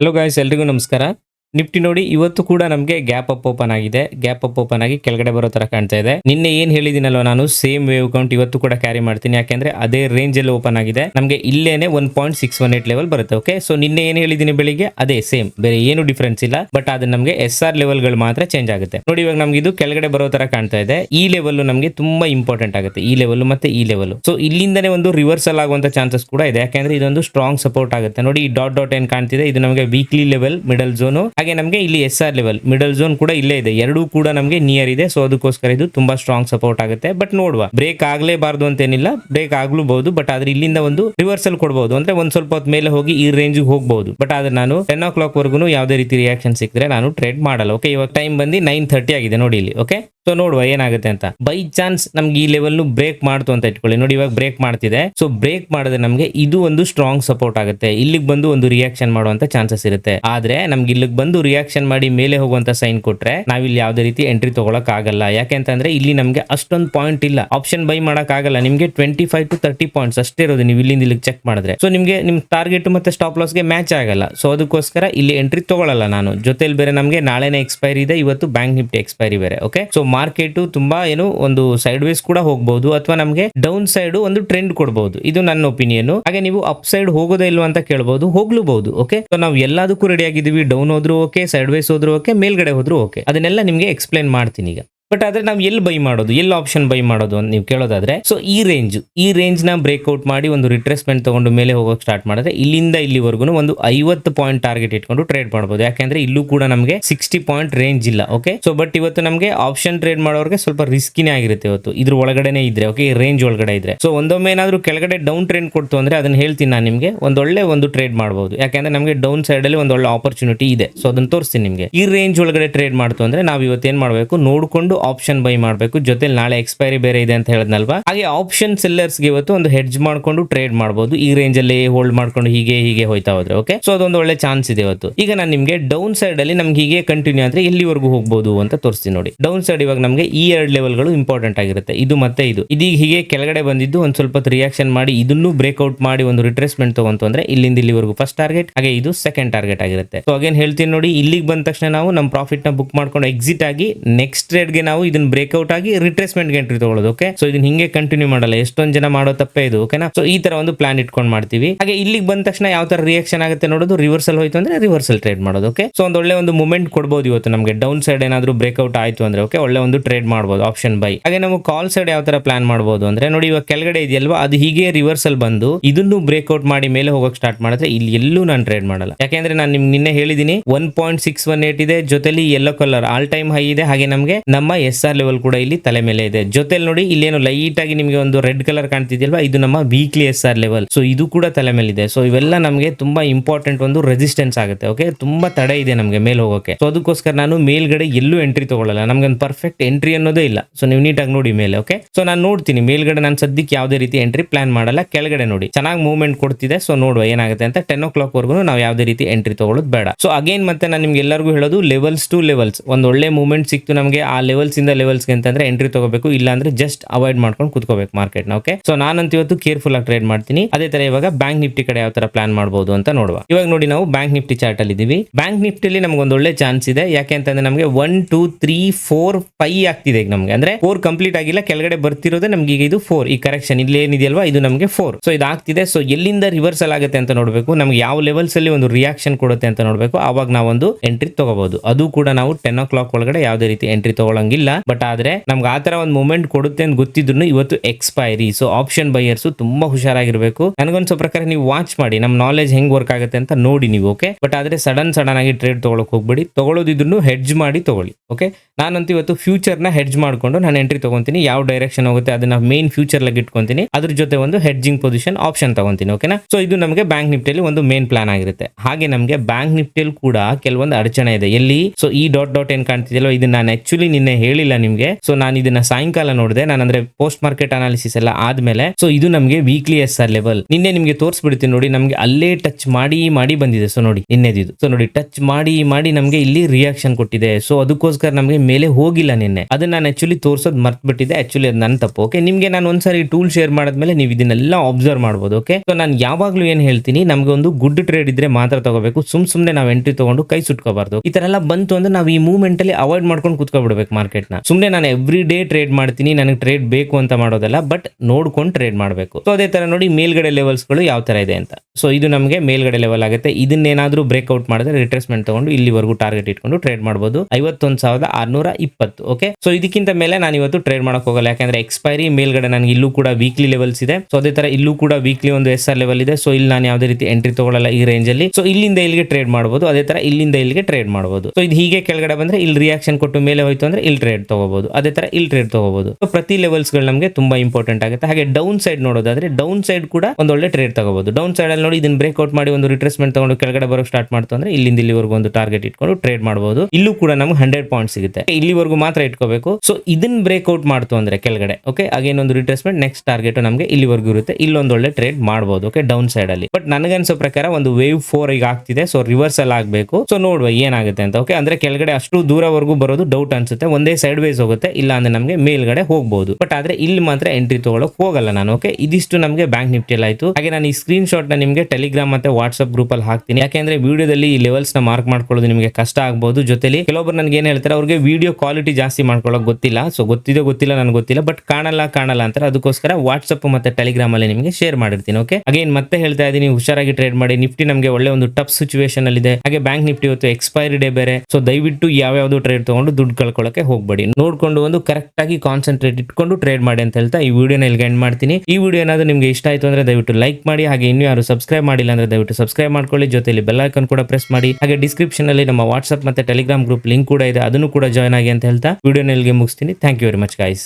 Hello guys ಎಲ್ರಿಗೂ ನಮಸ್ಕಾರ Nifty ನೋಡಿ ಇವತ್ತು ಕೂಡ ನಮಗೆ ಗ್ಯಾಪ್ ಅಪ್ ಓಪನ್ ಆಗಿದೆ. ಗ್ಯಾಪ್ ಅಪ್ ಓಪನ್ ಆಗಿ ಕೆಳಗಡೆ ಬರೋ ತರ ಕಾಣ್ತಾ ಇದೆ. ನಿನ್ನೆ ಏನ್ ಹೇಳಿದಿನಲ್ವ ನಾನು? ಸೇಮ್ ವೇವ್ ಕೌಂಟ್ ಇವತ್ತು ಕೂಡ ಕ್ಯಾರಿ ಮಾಡ್ತೀನಿ. ಯಾಕೆಂದ್ರೆ ಅದೇ ರೇಂಜ್ ಅಲ್ಲಿ ಓಪನ್ ಆಗಿದೆ. ನಮಗೆ ಇಲ್ಲೇನೆ one point six one eight level ಬರುತ್ತೆ ಓಕೆ ಸೊ ನಿನ್ನೆ ಏನ್ ಹೇಳಿದೀನಿ ಬೆಳಿಗ್ಗೆ? ಅದೇ ಸೇಮ್. ಬೇರೆ ಏನು ಡಿಫ್ರೆನ್ಸ್ ಇಲ್ಲ. ಬಟ್ ಅದು ನಮಗೆ ಎಸ್ ಆರ್ ಲೆವೆಲ್ಗಳು ಮಾತ್ರ ಚೇಂಜ್ ಆಗುತ್ತೆ. ನೋಡಿ ಇವಾಗ ನಮ್ಗೆ ಇದು ಕೆಳಗಡೆ ಬರೋ ತರ ಕಾಣ್ತಾ ಇದೆ. ಈ ಲೆವೆಲ್ ನಮಗೆ ತುಂಬಾ ಇಂಪಾರ್ಟೆಂಟ್ ಆಗುತ್ತೆ. ಈ ಲೆವೆಲ್ ಮತ್ತೆ ಈ ಲೆವೆಲ್ ಸೊ ಇಲ್ಲಿಂದನೇ ಒಂದು ರಿವರ್ಸಲ್ ಆಗುವಂತ ಚಾನ್ಸಸ್ ಕೂಡ ಇದೆ. ಯಾಕೆಂದ್ರೆ ಇದೊಂದು ಸ್ಟ್ರಾಂಗ್ ಸಪೋರ್ಟ್ ಆಗುತ್ತೆ. ನೋಡಿ ಡಾಟ್ ಡಾಟ್ ಏನ್ ಕಾಣ್ತಿದೆ. ಇದು ನಮಗೆ ವೀಕ್ಲಿ ಲೆವೆಲ್ ಮಿಡಲ್ ಝೋನ್ ಹಾಗೆ ನಮಗೆ ಇಲ್ಲಿ S R level middle zone ಕೂಡ ಇಲ್ಲೇ ಇದೆ. ಎರಡೂ ಕೂಡ ನಮಗೆ ನಿಯರ್ ಇದೆ. ಸೊ ಅದಕ್ಕೋಸ್ಕರ ಇದು ತುಂಬಾ ಸ್ಟ್ರಾಂಗ್ ಸಪೋರ್ಟ್ ಆಗುತ್ತೆ. ಬಟ್ ನೋಡುವ. ಬ್ರೇಕ್ ಆಗ್ಲೇಬಾರ್ದು ಅಂತೇನಿಲ್ಲ. ಬ್ರೇಕ್ ಆಗ್ಲೂಬಹುದು. ಬಟ್ ಆದ್ರೆ ಇಲ್ಲಿಂದ ಒಂದು ರಿವರ್ಸಲ್ ಕೊಡಬಹುದು ಅಂದ್ರೆ ಒಂದ್ ಸ್ವಲ್ಪ ಹೊತ್ತು ಮೇಲೆ ಹೋಗಿ ಈ ರೇಂಜ್ ಹೋಗಬಹುದು ಬಟ್ ಆದ್ರೆ ನಾನು ಟೆನ್ ಓ ಕ್ಲಾಕ್ ವರೆಗೂ ಯಾವುದೇ ರೀತಿ ರಿಯಾಕ್ಷನ್ ಸಿಕ್ಕಿದ್ರೆ ನಾನು ಟ್ರೇಡ್ ಮಾಡಲ್ಲ. ಓಕೆ ಇವಾಗ ಟೈಮ್ ಬಂದು ನೈನ್ ಆಗಿದೆ ನೋಡಿ ಇಲ್ಲಿ. ಓಕೆ ಸೊ ನೋಡುವ ಏನಾಗುತ್ತೆ ಅಂತ. ಬೈ ಚಾನ್ಸ್ ನಮ್ಗೆ ಈ ಲೆವೆಲ್ ಬ್ರೇಕ್ ಮಾಡ್ತು ಅಂತ ಇಟ್ಕೊಳ್ಳಿ. ನೋಡಿ, ಇವಾಗ ಬ್ರೇಕ್ ಮಾಡ್ತಿದೆ. ಸೊ ಬ್ರೇಕ್ ಮಾಡಿದ್ರೆ ನಮಗೆ ಇದು ಒಂದು ಸ್ಟ್ರಾಂಗ್ ಸಪೋರ್ಟ್ ಆಗುತ್ತೆ. ಇಲ್ಲಿಗೆ ಬಂದು ಒಂದು ರಿಯಾಕ್ಷನ್ ಮಾಡುವಂತ ಚಾನ್ಸಸ್ ಇರುತ್ತೆ. ಆದ್ರೆ, ನಮ್ಗೆ ಇಲ್ಲಿಗೆ ಬಂದು ರಿಯಾಕ್ಷನ್ ಮಾಡಿ ಮೇಲೆ ಹೋಗುವಂತ ಸೈನ್ ಕೊಟ್ರೆ, ನಾವ್ ಇಲ್ಲಿ ಯಾವ್ದೇ ರೀತಿ ಎಂಟ್ರಿ ತಗೊಳಕ್ ಆಗಲ್ಲ. ಯಾಕೆಂತಂದ್ರೆ ಇಲ್ಲಿ ನಮಗೆ ಅಷ್ಟೊಂದು ಪಾಯಿಂಟ್ ಇಲ್ಲ. ಆಪ್ಷನ್ ಬೈ ಮಾಡಕ್ ಆಗಲ್ಲ. ನಿಮಗೆ twenty five to thirty points ಅಷ್ಟೇ ಇರೋದು ನೀವು ಇಲ್ಲಿಂದ ಇಲ್ಲಿಗೆ ಚೆಕ್ ಮಾಡಿದ್ರೆ. ಸೊ ನಿಮಗೆ, ನಿಮ್ ಟಾರ್ಗೆಟ್ ಮತ್ತೆ ಸ್ಟಾಪ್ ಲಾಸ್ಗೆ ಮ್ಯಾಚ್ ಆಗಲ್ಲ. ಸೊ ಅದಕ್ಕೋಸ್ಕರ ಇಲ್ಲಿ ಎಂಟ್ರಿ ತಗೊಳ್ಳಲ್ಲ ನಾನು. ಜೊತೆಲಿ ಬೇರೆ ನಮಗೆ ನಾಳೆನೇ ಎಕ್ಸ್ಪೈರಿ ಇದೆ. ಇವತ್ತು ಬ್ಯಾಂಕ್ ನಿಫ್ಟಿ ಎಕ್ಸ್ಪೈರಿ ಬೇರೆ ಓಕೆ ಸೊ ಮಾರ್ಕೆಟ್ ತುಂಬಾ ಏನು ಒಂದು ಸೈಡ್ ವೇಸ್ ಕೂಡ ಹೋಗಬಹುದು ಅಥವಾ ನಮಗೆ ಡೌನ್ ಸೈಡ್ ಒಂದು ಟ್ರೆಂಡ್ ಕೊಡಬಹುದು ಇದು ನನ್ನ ಒಪಿನಿಯನ್ ಹಾಗೆ ನೀವು ಅಪ್ ಸೈಡ್ ಹೋಗೋದೇ ಇಲ್ವಾ ಅಂತ ಕೇಳಬಹುದು ಹೋಗ್ಲೂಬಹುದು ಓಕೆ ನಾವು ಎಲ್ಲದಕ್ಕೂ ರೆಡಿ ಆಗಿದ್ದೀವಿ. ಡೌನ್ ಹೋದ್ರು ಓಕೆ ಸೈಡ್ ವೇಸ್ ಹೋದ್ರು ಓಕೆ ಮೇಲ್ಗಡೆ ಹೋದ್ರು ಓಕೆ ಅದನ್ನೆಲ್ಲ ನಿಮಗೆ ಎಕ್ಸ್ಪ್ಲೈನ್ ಮಾಡ್ತೀನಿ ಈಗ. ಬಟ್ ಆದ್ರೆ ನಾವು ಎಲ್ಲಿ ಬೈ ಮಾಡೋದು? ಎಲ್ಲಿ ಆಪ್ಷನ್ ಬೈ ಮಾಡೋದು ಅಂತ ನೀವು ಕೇಳೋದಾದ್ರೆ ಸೊ ಈ ರೇಂಜ್ ಈ ರೇಂಜ್ನ ಬ್ರೇಕ್ಔಟ್ ಮಾಡಿ ಒಂದು ರಿಟ್ರೆಸ್ಮೆಂಟ್ ತಗೊಂಡು ಮೇಲೆ ಹೋಗೋಕೆ ಸ್ಟಾರ್ಟ್ ಮಾಡಿದ್ರೆ ಇಲ್ಲಿಂದ ಇಲ್ಲಿವರೆಗೂ ಒಂದು ಐವತ್ತು ಪಾಯಿಂಟ್ ಟಾರ್ಗೆಟ್ ಇಟ್ಕೊಂಡು ಟ್ರೇಡ್ ಮಾಡಬಹುದು ಯಾಕೆಂದ್ರೆ ಇಲ್ಲೂ ಕೂಡ ನಮಗೆ ಸಿಕ್ಸ್ಟಿ ಪಾಯಿಂಟ್ ರೇಂಜ್ ಇಲ್ಲ ಓಕೆ ಸೊ ಬಟ್ ಇವತ್ತು ನಮಗೆ ಆಪ್ಷನ್ ಟ್ರೇಡ್ ಮಾಡೋರಿಗೆ ಸ್ವಲ್ಪ ರಿಸ್ಕಿನೇ ಆಗಿರುತ್ತೆ ಇವತ್ತು. ಇದ್ರ ಒಳಗಡೆನೆ ಇದ್ರೆ ಓಕೆ ರೇಂಜ್ ಒಳಗಡೆ ಇದ್ರೆ. ಸೊ ಒಂದೊಮ್ಮೆ ಏನಾದ್ರೂ ಕೆಳಗಡೆ ಡೌನ್ ಟ್ರೆಂಡ್ ಕೊಡ್ತು ಅಂದ್ರೆ ಅದನ್ನ ಹೇಳ್ತೀನಿ ನಾನು ನಿಮಗೆ. ಒಂದೊಳ್ಳೆ ಒಂದು ಟ್ರೇಡ್ ಮಾಡಬಹುದು ಯಾಕೆಂದ್ರೆ ನಮಗೆ ಡೌನ್ ಸೈಡ್ ಅಲ್ಲಿ ಒಂದು ಒಳ್ಳೆ ಆಪರ್ಚುನಿಟಿ ಇದೆ. ಸೊ ಅದನ್ನ ತೋರಿಸ್ತೀನಿ ನಿಮಗೆ. ಈ ರೇಂಜ್ ಒಳಗಡೆ ಟ್ರೇಡ್ ಮಾಡ್ತು ಅಂದ್ರೆ ನಾವು ಇವತ್ತು ಏನ್ ಮಾಡಬೇಕು? ನೋಡ್ಕೊಂಡು ಆಪ್ಷನ್ ಬೈ ಮಾಡಬೇಕು. ಜೊತೆ ನಾಳೆ ಎಕ್ಸ್ಪೈರಿ ಬೇರೆ ಇದೆ ಅಂತ ಹೇಳಿದ್ನಲ್ವಾ? ಹಾಗೆ ಆಪ್ಷನ್ ಸೆಲ್ಲರ್ಸ್ಗೆ ಇವತ್ತು ಒಂದು ಹೆಡ್ಜ್ ಮಾಡ್ಕೊಂಡು ಟ್ರೇಡ್ ಮಾಡಬಹುದು ಈ ರೇಂಜ್ ಅಲ್ಲಿ ಹೋಲ್ಡ್ ಮಾಡ್ಕೊಂಡು ಹೀಗೆ ಹೀಗೆ ಹೋಯ್ತಾ ಹೋದ್ರೆ ಓಕೆ ಸೊ ಅದೊಂದು ಒಳ್ಳೆ ಚಾನ್ಸ್ ಇದೆ ಇವತ್ತು. ಈಗ ನಾನು ನಿಮಗೆ ಡೌನ್ ಸೈಡ್ ಅಲ್ಲಿ ನಮ್ಗೆ ಹೀಗೆ ಕಂಟಿನ್ಯೂ ಅಂದ್ರೆ ಎಲ್ಲಿವರೆಗೂ ಹೋಗ್ಬೋದು ಅಂತ ತೋರಿಸ್ತೀನಿ ನೋಡಿ. ಡೌನ್ ಸೈಡ್ ಇವಾಗ ನಮಗೆ ಈ ಎರಡು ಲೆವೆಲ್ಗಳು ಇಂಪಾರ್ಟೆಂಟ್ ಆಗಿರುತ್ತೆ. ಇದು ಮತ್ತೆ ಇದು. ಇದೀಗ ಹೀಗೆ ಕೆಳಗಡೆ ಬಂದಿದ್ದು ಒಂದ್ ಸ್ವಲ್ಪ ರಿಯಾಕ್ಷನ್ ಮಾಡಿ, ಇದನ್ನು ಬ್ರೇಕ್ಔಟ್ ಮಾಡಿ ಒಂದು ರಿಟ್ರೆಸ್ಮೆಂಟ್ ತಗೊಂತು ಅಂದ್ರೆ ಇಲ್ಲಿಂದ ಇಲ್ಲಿವರೆಗೂ ಫಸ್ಟ್ ಟಾರ್ಗೆಟ್ ಹಾಗೆ ಇದು ಸೆಕೆಂಡ್ ಟಾರ್ಗೆಟ್ ಆಗಿರುತ್ತೆ. ಸೊ ಅಗೇನ್ ಹೇಳ್ತೀನಿ ನೋಡಿ, ಇಲ್ಲಿಗೆ ಬಂದ ತಕ್ಷಣ ನಾವು ನಮ್ಮ ಪ್ರಾಫಿಟ್ನ ಬುಕ್ ಮಾಡ್ಕೊಂಡು ಎಕ್ಸಿಟ್ ಆಗಿ ನೆಕ್ಸ್ಟ್ ಟ್ರೇಡ್ಗೆ ನಾವು ಇದನ್ನ ಬ್ರೇಕ್ಔಟ್ ಆಗಿ ರಿಟ್ರೇಸ್ಮೆಂಟ್ ಎಂಟ್ರಿ ತಗೊಳ್ಳೋದು ಓಕೆ ಸೊ ಇದನ್ನ ಹಿಂಗೆ ಕಂಟಿನ್ಯೂ ಮಾಡಲ್ಲ. ಎಷ್ಟೊಂದು ಜನ ಮಾಡೋ ತಪ್ಪೇ ಇದು ಓಕೆನಾ ಸೊ ಈ ತರ ಒಂದು ಪ್ಲಾನ್ ಇಟ್ಕೊಂಡು ಮಾಡ್ತೀವಿ. ಹಾಗೆ ಇಲ್ಲಿಗೆ ಬಂದ ತಕ್ಷಣ ಯಾವ ತರ ರಿಯಾಕ್ಷನ್ ಆಗುತ್ತೆ ನೋಡೋದು ರಿವರ್ಸಲ್ ಹೋಯ್ತು ಅಂದ್ರೆ ರಿವರ್ಸಲ್ ಟ್ರೇಡ್ ಮಾಡೋದು ಓಕೆ ಸೊ ಒಂದ್ ಒಳ್ಳೆ ಒಂದು ಮೂಮೆಂಟ್ ಕೊಡಬಹುದು ಇವತ್ತು ನಮಗೆ. ಡೌನ್ ಸೈಡ್ ಏನಾದ್ರು ಬ್ರೇಕ್ಔಟ್ ಆಯ್ತು ಅಂದ್ರೆ ಓಕೆ ಒಳ್ಳೆ ಒಂದು ಟ್ರೇಡ್ ಮಾಡಬಹುದು ಆಪ್ಷನ್ ಬೈ ಹಾಗೆ ನಾವು ಕಾಲ್ ಸೈಡ್ ಯಾವ ತರ ಪ್ಲಾನ್ ಮಾಡಬಹುದು ಅಂದ್ರೆ, ನೋಡಿ ಇವಾಗ ಕೆಳಗಡೆ ಇದೆಯಲ್ವಾ? ಅದು ಹೀಗೆ ರಿವರ್ಸಲ್ ಬಂದು ಇದನ್ನು ಬ್ರೇಕ್ಔಟ್ ಮಾಡಿ ಮೇಲೆ ಹೋಗಕ್ ಸ್ಟಾರ್ಟ್ ಮಾಡಿದ್ರೆ ಇಲ್ಲಿ ಎಲ್ಲೂ ನಾನು ಟ್ರೇಡ್ ಮಾಡಲ್ಲ. ಯಾಕೆಂದ್ರೆ ನಾನು ನಿಮ್ಗೆ ನಿನ್ನೆ ಹೇಳಿದೀನಿ one point six one eight ಇದೆ, ಜೊತೆಲಿ yellow colour all time high ಇದೆ. ಹಾಗೆ ನಮಗೆ ನಮ್ಮ ಎಸ್ ಆರ್ ಲೆವೆಲ್ ಕೂಡ ಇಲ್ಲಿ ತಲೆ ಮೇಲೆ ಇದೆ. ಜೊತೆಲಿ ನೋಡಿ ಇಲ್ಲೇನು ಲೈಟ್ ಆಗಿ ನಿಮಗೆ ಒಂದು ರೆಡ್ ಕಲರ್ ಕಾಣ್ತಿದ್ಯಲ್ವಾ? ಇದು ನಮ್ಮ weekly S R level so ಇದು ಕೂಡ ತಲೆ ಮೇಲೆ ಇದೆ. ಸೊ ಇವೆಲ್ಲ ನಮಗೆ ತುಂಬಾ ಇಂಪಾರ್ಟೆಂಟ್ ಒಂದು ರೆಸಿಸ್ಟೆನ್ಸ್ ಆಗುತ್ತೆ ಓಕೆ ತುಂಬಾ ತಡೆ ಇದೆ ನಮಗೆ ಮೇಲೆ ಹೋಗೋಕೆ. ಸೊ ಅದಕ್ಕೋಸ್ಕರ ನಾನು ಮೇಲ್ಗಡೆ ಎಲ್ಲೂ ಎಂಟ್ರಿ ತಗೊಳ್ಳಲ್ಲ. ನಮ್ಗೆ ಒಂದು ಪರ್ಫೆಕ್ಟ್ ಎಂಟ್ರಿ ಅನ್ನೋದೇ ಇಲ್ಲ. ಸೊ ನೀವು ನೀಟಾಗಿ ನೋಡಿ ಮೇಲೆ ಓಕೆ ಸೊ ನಾನು ನೋಡ್ತೀನಿ. ಮೇಲ್ಗಡೆ ನಾನು ಸದ್ಯಕ್ಕೆ ಯಾವುದೇ ರೀತಿ ಎಂಟ್ರಿ ಪ್ಲಾನ್ ಮಾಡಲ್ಲ. ಕೆಳಗಡೆ ನೋಡಿ. ಚೆನ್ನಾಗಿ ಮೂವ್ಮೆಂಟ್ ಕೊಡ್ತಿದೆ. ಸೊ ನೋಡುವ ಏನಾಗುತ್ತೆ ಅಂತ ಟೆನ್ ಓ ಕ್ಲಾಕ್ ವರೆಗೂ ನಾವು ಯಾವುದೇ ರೀತಿ ಎಂಟ್ರಿ ತಗೊಳ್ಳೋದು ಬೇಡ. ಸೊ ಅಗೇನ್ ಮತ್ತೆ ನಾನು ನಿಮ್ಗೆ ಎಲ್ಲರಿಗೂ ಹೇಳೋದು ಲೆವೆಲ್ಸ್ ಟು ಲೆವೆಲ್ಸ್ ಒಂದು ಒಳ್ಳೆ ಮೂವ್ಮೆಂಟ್ ಸಿಕ್ತು ನಮಗೆ, ಆ ಲೆವೆಲ್ಸ್ ಇಂದ ಲೆವೆಲ್ಸ್ಗೆ ಅಂತಂದ್ರೆ ಎಂಟ್ರಿ ತಗೋಬೇಕು, ಇಲ್ಲಾಂದ್ರೆ ಜಸ್ಟ್ ಅವಾಯ್ಡ್ ಮಾಡ್ಕೊಂಡು ಕುತ್ಕೋಬೇಕು ಮಾರ್ಕೆಟ್ನ ಓಕೆ ಸೊ ನಾನಂತ ಇವತ್ತು ಕೇರ್ಫುಲ್ ಆಗಿ ಟ್ರೇಡ್ ಮಾಡ್ತೀನಿ. ಅದೇ ತರ ಇವಾಗ ಬ್ಯಾಂಕ್ ನಿಫ್ಟಿ ಕಡೆ ಯಾವ ತರ ಪ್ಲಾನ್ ಮಾಡಬಹುದು ಅಂತ ನೋಡುವ. ಇವಾಗ ನೋಡಿ ನಾವು ಬ್ಯಾಂಕ್ ನಿಫ್ಟಿ ಚಾರ್ಟ್ ಅಲ್ಲಿ ಇದೀವಿ. ಬ್ಯಾಂಕ್ ನಿಫ್ಟಿಲಿ ನಮ್ಗೆ ಒಂದು ಒಳ್ಳೆ ಚಾನ್ಸ್ ಇದೆ. ಯಾಕೆ ಅಂತಂದ್ರೆ ನಮಗೆ one two three four five ಆಗ್ತಿದೆ ಈಗ ನಮಗೆ. ಅಂದ್ರೆ ಫೋರ್ ಕಂಪ್ಲೀಟ್ ಆಗಿಲ್ಲ, ಕೆಳಗಡೆ ಬರ್ತಿರೋದೇ ನಮ್ಗೆ ಈಗ ಇದು ಫೋರ್ ಈ ಕರೆಕ್ಷನ್ ಇಲ್ಲಿ ಏನಿದೆಯಲ್ವಾ, ಇದು ನಮಗೆ ಫೋರ್ ಸೊ ಇದು ಆಗ್ತಿದೆ. ಸೊ ಎಲ್ಲಿಂದ ರಿವರ್ಸಲ್ ಆಗುತ್ತೆ ಅಂತ ನೋಡಬೇಕು. ನಮ್ಗೆ ಯಾವ ಲೆವೆಲ್ಸ್ ಅಲ್ಲಿ ಒಂದು ರಿಯಾಕ್ಷನ್ ಕೊಡುತ್ತೆ ಅಂತ ನೋಡಬೇಕು. ಅವಾಗ ನಾವೊಂದು ಎಂಟ್ರಿ ತಗೋಬಹುದು. ಅದು ಕೂಡ ನಾವು ಟೆನ್ ಓ ಕ್ಲಾಕ್ ಒಳಗಡೆ ಯಾವುದೇ ರೀತಿ ಎಂಟ್ರಿ ತಗೊಳಂಗಿಲ್ಲ. ಬಟ್ ಆದ್ರೆ ನಮ್ಗೆ ಆತರ ಒಂದು ಮೂಮೆಂಟ್ ಕೊಡುತ್ತೆ ಅಂತ ಗೊತ್ತಿದ್ರು ಇವತ್ತು ಎಕ್ಸ್ಪೈರಿ ಸೊ ಆಪ್ಷನ್ ಬೈಯರ್ಸ್ ತುಂಬಾ ಹುಷಾರಾಗಿರ್ಬೇಕು. ನನಗೊಂದು ಪ್ರಕಾರ ನೀವು ವಾಚ್ ಮಾಡಿ, ನಮ್ಮ ನಾಲೆಜ್ ಹೆಂಗ್ ವರ್ಕ್ ಆಗುತ್ತೆ ಅಂತ ನೋಡಿ ನೀವು ಓಕೆ ಬಟ್ ಆದ್ರೆ ಸಡನ್ ಸಡನ್ ಆಗಿ ಟ್ರೇಡ್ ತಗೊಳಕ್ ಹೋಗ್ಬೇಡಿ. ತಗೊಳ್ಳೋದಿದ್ರು ಹೆಡ್ಜ್ ಮಾಡಿ ತಗೊಳ್ಳಿ ಓಕೆ ನಾನಂತ ಇವತ್ತು ಫ್ಯೂಚರ್ನ ಹೆಡ್ಜ್ ಮಾಡ್ಕೊಂಡು ನಾನು ಎಂಟ್ರಿ ತಗೊಂತೀನಿ. ಯಾವ ಡೈರೆಕ್ಷನ್ ಹೋಗುತ್ತೆ ಅದನ್ನ ಮೇನ್ ಫ್ಯೂಚರ್ ಲಾಗಿ ಇಟ್ಕೊಂತೀನಿ. ಅದ್ರ ಜೊತೆ ಒಂದು ಹೆಡ್ಜಿಂಗ್ ಪೊಸಿಷನ್ ಆಪ್ಷನ್ ತಗೊಂತೀನಿ ಓಕೆನಾ ಸೊ ಇದು ನಮಗೆ ಬ್ಯಾಂಕ್ ನಿಫ್ಟಿಯಲ್ಲಿ ಒಂದು ಮೇನ್ ಪ್ಲಾನ್ ಆಗಿರುತ್ತೆ. ಹಾಗೆ ನಮಗೆ ಬ್ಯಾಂಕ್ ನಿಫ್ಟಿಯಲ್ಲಿ ಕೂಡ ಕೆಲವೊಂದು ಅಡಚಣೆ ಇದೆ. ಎಲ್ಲಿ? ಸೊ ಈ ಡಾಟ್ ಡಾಟ್ ಏನ್ ಕಾಣ್ತಿದೆಯಲ್ಲ, ಇದನ್ನ ನಾನು ಆಕ್ಚುಲಿ ನಿನ್ನೆ ಹೇಳಿಲ್ಲ ನಿಮ್ಗೆ. ಸೊ ನಾನು ಇದನ್ನ ಸಾಯಂಕಾಲ ನೋಡಿದೆ. ನಾನು ಅಂದ್ರೆ ಪೋಸ್ಟ್ ಮಾರ್ಕೆಟ್ ಅನಾಲಿಸಿಸ್ ಎಲ್ಲ ಆದ್ಮೇಲೆ ಸೊ ಇದು ನಮಗೆ ವೀಕ್ಲಿ ಎಸ್ ಆರ್ ಲೆವೆಲ್ ನಿನ್ನೆ ನಿಮಗೆ ತೋರಿಸ್ಬಿಡ್ತೀನಿ ನೋಡಿ, ನಮಗೆ ಅಲ್ಲೇ ಟಚ್ ಮಾಡಿ ಮಾಡಿ ಬಂದಿದೆ. ಸೊ ನೋಡಿ ನಿನ್ನೆದಿದು ಸೊ ನೋಡಿ ಟಚ್ ಮಾಡಿ ಮಾಡಿ ನಮಗೆ ಇಲ್ಲಿ ರಿಯಾಕ್ಷನ್ ಕೊಟ್ಟಿದೆ. ಸೊ ಅದಕ್ಕೋಸ್ಕರ ನಮಗೆ ಮೇಲೆ ಹೋಗಿಲ್ಲ ನಿನ್ನೆ. ಅದನ್ನ ನಾನು ಆಕ್ಚುಲಿ ತೋರ್ಸೋದು ಮರ್ತ್ ಬಿಟ್ಟಿದೆ ಆಕ್ಚುಲಿ ಅದು ನನ್ನ ತಪ್ಪು. ಓಕೆ ನಿಮಗೆ ನಾನು ಒಂದ್ಸರಿ ಟೂಲ್ ಶೇರ್ ಮಾಡಿದ್ಮೇಲೆ ನೀವು ಇದನ್ನೆಲ್ಲ ಅಬ್ಸರ್ವ್ ಮಾಡ್ಬೋದು. ಓಕೆ ಸೊ ನಾನು ಯಾವಾಗ್ಲೂ ಏನ್ ಹೇಳ್ತೀನಿ, ನಮ್ಗೆ ಒಂದು ಗುಡ್ ಟ್ರೇಡ್ ಇದ್ರೆ ಮಾತ್ರ ತಗೋಬೇಕು. ಸುಮ್ ಸುಮ್ನೆ ನಾವು ಎಂಟ್ರಿ ತಗೊಂಡು ಕೈ ಸುಟ್ಕೋಬಾರ್ದು. ಈ ತರ ಎಲ್ಲ ಬಂತು ಅಂದ್ರೆ ನಾವು ಈ ಮೂವ್ಮೆಂಟ್ ಅಲ್ಲಿ ಅವಾಯ್ಡ್ ಮಾಡ್ಕೊಂಡು ಕುತ್ಕೊಬಿಡ್ಬೇಕು ಮಾರ್ಕೆಟ್ ನ ಸುಮ್ಮನೆ ನಾನು ಎವ್ರಿ ಡೇ ಟ್ರೇಡ್ ಮಾಡ್ತೀನಿ, ನನಗೆ ಟ್ರೇಡ್ ಬೇಕು ಅಂತ ಮಾಡೋದಲ್ಲ ಬಟ್ ನೋಡ್ಕೊಂಡು ಟ್ರೇಡ್ ಮಾಡಬೇಕು. ಸೊ ಅದೇ ತರ ನೋಡಿ ಮೇಲ್ಗಡೆ ಲೆವೆಲ್ಸ್ಗಳು ಯಾವ ತರ ಇದೆ ಅಂತ. ಸೊ ಇದು ನಮಗೆ ಮೇಲ್ಗಡೆ ಲೆವೆಲ್ ಆಗುತ್ತೆ. ಇದನ್ನೇನಾದ್ರೂ ಬ್ರೇಕ್ಔಟ್ ಮಾಡಿದ್ರೆ ರಿಟ್ರೆಸ್ಮೆಂಟ್ ತಗೊಂಡು ಇಲ್ಲಿವರೆಗೂ ಟಾರ್ಗೆಟ್ ಇಟ್ಕೊಂಡು ಟ್ರೇಡ್ ಮಾಡಬಹುದು ಐವತ್ತೊಂದು ಸಾವಿರದ ಆರ್ನೂರ ಇಪ್ಪತ್ತು ಓಕೆ ಸೊ ಇದಕ್ಕಿಂತ ಮೇಲೆ ನಾನು ಇವತ್ತು ಟ್ರೇಡ್ ಮಾಡಕ್ ಹೋಗಲ್ಲ. ಯಾಕಂದ್ರೆ ಎಕ್ಸ್ಪೈರಿ ಮೇಲ್ಗಡೆ ನನಗೆ ಇಲ್ಲೂ ಕೂಡ ವೀಕ್ಲಿ ಲೆವೆಲ್ಸ್ ಇದೆ. ಸೊ ಅದೇ ತರ ಇಲ್ಲೂ ಕೂಡ ವೀಕ್ಲಿ ಒಂದು ಎಸ್ ಆರ್ ಲೆವೆಲ್ ಇದೆ. ಸೊ ಇಲ್ಲಿ ನಾನು ಯಾವುದೇ ರೀತಿ ಎಂಟ್ರಿ ತಗೊಳ್ಳಲ್ಲ ಈ ರೇಂಜ್ ಅಲ್ಲಿ. ಸೊ ಇಲ್ಲಿಂದ ಇಲ್ಲಿಗೆ ಟ್ರೇಡ್ ಮಾಡಬಹುದು ಅದೇ ತರ ಇಲ್ಲಿಂದ ಇಲ್ಲಿಗೆ ಟ್ರೇಡ್ ಮಾಡಬಹುದು ಸೊ ಇದು ಹೀಗೆ ಕೆಳಗಡೆ ಬಂದ್ರೆ ಇಲ್ಲಿ ರಿಯಾಕ್ಷನ್ ಕೊಟ್ಟು ಮೇಲೆ ಹೋಯ್ತು ಅಂದ್ರೆ ಇಲ್ಲಿ ಟ್ರೇಡ್ ತಗೋಬಹುದು ಅದೇ ತರ ಇಲ್ ಟ್ರೇಡ್ ತಗೋಬಹುದು ಪ್ರತಿ ಲೆವೆಲ್ಸ್ಗಳು ನಮಗೆ ತುಂಬಾ ಇಂಪಾರ್ಟೆಂಟ್ ಆಗುತ್ತೆ. ಹಾಗೆ ಡೌನ್ ಸೈಡ್ ನೋಡೋದಾದ್ರೆ ಡೌನ್ ಸೈಡ್ ಕೂಡ ಒಂದು ಒಳ್ಳೆ ಟ್ರೇಡ್ ತಗೋಬಹುದು ಡೌನ್ ಸೈಡ್ ಅಲ್ಲಿ ನೋಡಿ ಇದನ್ನ ಬ್ರೇಕ್ಔಟ್ ಮಾಡಿ ಒಂದು ರಿಟ್ರೆಸ್ಮೆಂಟ್ ತಗೊಂಡು ಕೆಳಗಡೆ ಬರೋಕ್ ಸ್ಟಾರ್ಟ್ ಮಾಡ್ತು ಅಂದ್ರೆ ಇಲ್ಲಿಂದ ಇಲ್ಲಿವರೆಗೂ ಒಂದು ಟಾರ್ಗೆಟ್ ಇಟ್ಕೊಂಡು ಟ್ರೇಡ್ ಮಾಡಬಹುದು ಇಲ್ಲೂ ಕೂಡ ನಮ್ಗೆ ಹಂಡ್ರೆಡ್ ಪಾಯಿಂಟ್ ಸಿಗುತ್ತೆ. ಇಲ್ಲಿವರೆಗೂ ಮಾತ್ರ ಇಟ್ಕೋಬೇಕು. ಸೊ ಇದನ್ನ ಬ್ರೇಕ್ಔಟ್ ಮಾಡ್ತು ಅಂದ್ರೆ ಕೆಳಗಡೆ ಓಕೆ ಅಗೇನ್ ಒಂದು ರಿಟ್ರೆಸ್ಮೆಂಟ್ ನೆಕ್ಸ್ಟ್ ಟಾರ್ಗೆಟ್ ನಮಗೆ ಇಲ್ಲಿವರೆಗೂ ಇರುತ್ತೆ. ಇಲ್ಲೊಂದು ಒಳ್ಳೆ ಟ್ರೇಡ್ ಮಾಡಬಹುದು ಓಕೆ ಡೌನ್ ಸೈಡ್ ಅಲ್ಲಿ. ಬಟ್ ನನಗನ್ಸೋ ಪ್ರಕಾರ ಒಂದು ವೇವ್ ಫೋರ್ ಈಗ ಆಗ್ತಿದೆ. ಸೊ ರಿವರ್ಸಲ್ ಆಗಬೇಕು. ಸೊ ನೋಡುವ ಏನಾಗುತ್ತೆ ಅಂತ ಓಕೆ ಅಂದ್ರೆ ಕೆಳಗಡೆ ಅಷ್ಟು ದೂರವರೆಗೂ ಬರೋದು ಡೌಟ್ ಅನ್ಸುತ್ತೆ. ಒಂದೇ ಸೈಡ್ ವೈಸ್ ಹೋಗುತ್ತೆ, ಇಲ್ಲ ಅಂದ್ರೆ ನಮಗೆ ಮೇಲ್ಗಡೆ ಹೋಗಬಹುದು ಬಟ್ ಆದ್ರೆ ಇಲ್ಲಿ ಮಾತ್ರ ಎಂಟ್ರಿ ತಗೊಳ್ಳೋಕೆ ಹೋಗಲ್ಲ ನಾನು ಓಕೆ ಇದಿಷ್ಟು ನಮಗೆ ಬ್ಯಾಂಕ್ ನಿಫ್ಟಿ ಎಲ್ಲ ಆಯ್ತು. ಹಾಗೆ ನಾನು ಈ ಸ್ಕ್ರೀನ್ ಶಾಟ್ನ ನಿಮಗೆ ಟೆಲಿಗ್ರಾಮ್ ಮತ್ತೆ ವಾಟ್ಸ್ಆಪ್ ಗ್ರೂಪ್ ಅಲ್ಲಿ ಹಾಕ್ತೀನಿ. ಯಾಕೆಂದ್ರೆ ವಿಡಿಯೋದಲ್ಲಿ ಈ ಲೆವೆಲ್ಸ್ನ ಮಾರ್ಕ್ ಮಾಡ್ಕೊಳ್ಳೋದು ನಿಮಗೆ ಕಷ್ಟ ಆಗಬಹುದು ಜೊತೆಲಿ ಕೆಲವೊಬ್ರು ನನಗೆ ಏನ್ ಹೇಳ್ತಾರೆ, ಅವ್ರಿಗೆ ವಿಡಿಯೋ ಕ್ವಾಲಿಟಿ ಜಾಸ್ತಿ ಮಾಡ್ಕೊಳ್ಳೋಕೆ ಗೊತ್ತಿಲ್ಲ. ಸೊ ಗೊತ್ತಿದೆ ಗೊತ್ತಿಲ್ಲ, ನನಗೆ ಗೊತ್ತಿಲ್ಲ ಬಟ್ ಕಾಣಲ್ಲ ಕಾಣಲ್ಲ ಅಂತಾರೆ. ಅದಕ್ಕೋಸ್ಕರ ವಾಟ್ಸ್ಆಪ್ ಮತ್ತೆ ಟೆಲಿಗ್ರಾಮ್ ಅಲ್ಲಿ ನಿಮಗೆ ಶೇರ್ ಮಾಡಿರ್ತೀನಿ ಓಕೆ ಅಗೇನ್ ಮತ್ತೆ ಹೇಳ್ತಾ ಇದ್ದೀನಿ, ಹುಷಾರಾಗಿ ಟ್ರೇಡ್ ಮಾಡಿ. ನಿಫ್ಟಿ ನಮಗೆ ಒಳ್ಳೆ ಒಂದು ಟಫ್ ಸಿಚುವೇಶನ್ ಅಲ್ಲಿ ಇದೆ ಹಾಗೆ ಬ್ಯಾಂಕ್ ನಿಫ್ಟಿ ಇವತ್ತು ಎಕ್ಸ್ಪೈರಿ ಡೇ ಬೇರೆ. ಸೊ ದಯವಿಟ್ಟು ಯಾವ್ಯಾವ್ದು ಟ್ರೇಡ್ ತಗೊಂಡು ದುಡ್ಡು ಕಳ್ಕೊಳ್ಳೋಕೆ ಹೋಗ್ಬೇಡಿ. ನೋಡ್ಕೊಂಡು ಒಂದು ಕರೆಕ್ಟ್ ಆಗಿ ಕಾನ್ಸಂಟ್ರೇಟ್ ಇಟ್ಕೊಂಡು ಟ್ರೇಡ್ ಮಾಡಿ ಅಂತ ಹೇಳ್ತಾ ಈ ವಿಡಿಯೋನ ಇಲ್ಲಿ ಎಂಡ್ ಮಾಡ್ತೀನಿ. ಈ ವಿಡಿಯೋ ಏನಾದರೂ ನಿಮಗೆ ಇಷ್ಟ ಆಯ್ತು ಅಂದ್ರೆ ದಯವಿಟ್ಟು ಲೈಕ್ ಮಾಡಿ, ಹಾಗೆ ಇನ್ನೂ ಯಾರು ಸಬ್ಸ್ಕ್ರೈಬ್ ಮಾಡಿಲ್ಲ ಅಂದ್ರೆ ದಯವಿಟ್ಟು ಸಬ್ಸ್ಕ್ರೈಬ್ ಮಾಡ್ಕೊಳ್ಳಿ. ಜೊತೆಲಿ ಬೆಲ್ ಐಕನ್ ಕೂಡ ಪ್ರೆಸ್ ಮಾಡಿ. ಹಾಗೆ ಡಿಸ್ಕ್ರಿಪ್ಷನ್ ಅಲ್ಲಿ ನಮ್ಮ ವಾಟ್ಸ್ಆಪ್ ಮತ್ತೆ ಟೆಲಿಗ್ರಾಮ್ ಗ್ರೂಪ್ ಲಿಂಕ್ ಕೂಡ ಇದೆ. ಅದನ್ನು ಕೂಡ ಜಾಯ್ನ್ ಆಗಿ ಅಂತ ಹೇಳ್ತಾ ವಿಡಿಯೋನ ಇಲ್ಲಿಗೆ ಮುಗಿಸ್ತೀನಿ. Thank you very much guys